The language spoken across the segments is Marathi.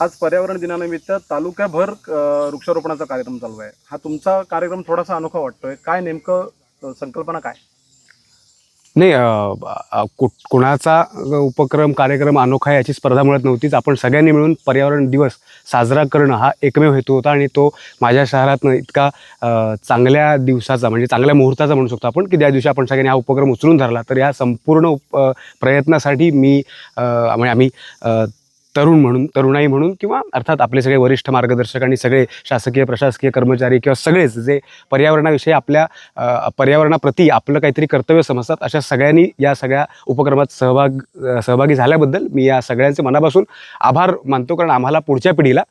आज पर्यावरण दिनानिमित्त तालुक्याभर वृक्षारोपणाचा कार्यक्रम चालू आहे. हा तुमचा कार्यक्रम थोडासा अनोखा वाटतोय. काय नेमकं संकल्पना काय? नाही अ, कुणाचा उपक्रम कार्यक्रम अनोखा याची स्पर्धा मिळत नव्हतीच. आपण सगळ्यांनी मिळून पर्यावरण दिवस साजरा करणं हा एकमेव हेतू होता आणि तो माझ्या शहरातनं इतका चांगल्या दिवसाचा म्हणजे चांगल्या मुहूर्ताचा म्हणू शकतो आपण की ज्या दिवशी आपण सगळ्यांनी हा उपक्रम उचलून धरला तर या संपूर्ण प्रयत्नासाठी मी म्हणजे आम्ही तरुण म्हणून तरुणाई म्हणून किंवा अर्थात आपले सगळे वरिष्ठ मार्गदर्शक आणि सगळे शासकीय प्रशासकीय कर्मचारी किंवा सगळेच जे पर्यावरणाविषयी आपल्या पर्यावरणाप्रती आपलं काहीतरी कर्तव्य समजतात अशा सगळ्यांनी या सगळ्या उपक्रमात सहभाग सहभागी झाल्याबद्दल मी या सगळ्यांचे मनापासून आभार मानतो. कारण आम्हाला पुढच्या पिढीला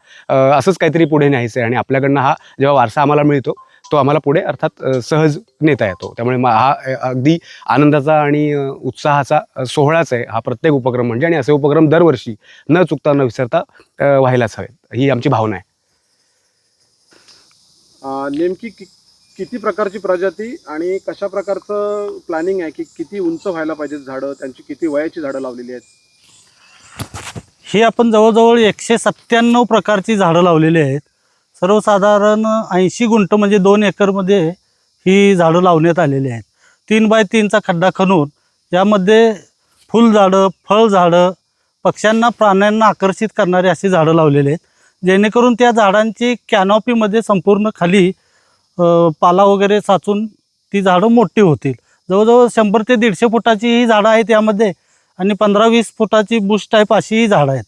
असंच काहीतरी पुढे न्यायचं आहे आणि आपल्याकडनं हा जेव्हा वारसा आम्हाला मिळतो तो आम्हाला पुढे अर्थात सहज नेता येतो. त्यामुळे हा अगदी आनंदाचा आणि उत्साहाचा सोहळाच आहे हा प्रत्येक उपक्रम. म्हणजे आणि असे उपक्रम दरवर्षी न चुकता न विसरता व्हायलाच हवेत. ही आमची भावना आहे. नेमकी कि- किती प्रकारची प्रजाती आणि कशा प्रकारचं प्लॅनिंग आहे की किती उंच व्हायला पाहिजेत झाडं? त्यांची किती वयाची झाडं लावलेली आहेत? ही आपण जवळजवळ एकशे सत्त्याण्णव प्रकारची झाडं लावलेली आहेत. सर्वसाधारण ऐंशी गुंठ म्हणजे दोन एकरमध्ये ही झाडं लावण्यात आलेली आहेत. तीन बाय तीनचा खड्डा खणून यामध्ये फुलझाडं फळझाडं पक्ष्यांना प्राण्यांना आकर्षित करणारी अशी झाडं लावलेली आहेत. जेणेकरून त्या झाडांची कॅनॉपीमध्ये संपूर्ण खाली पाला वगैरे साचून ती झाडं मोठी होतील. जवळजवळ शंभर ते दीडशे फुटाची ही झाडं आहेत यामध्ये आणि पंधरा वीस फुटाची बुश टाईप अशी ही झाडं आहेत.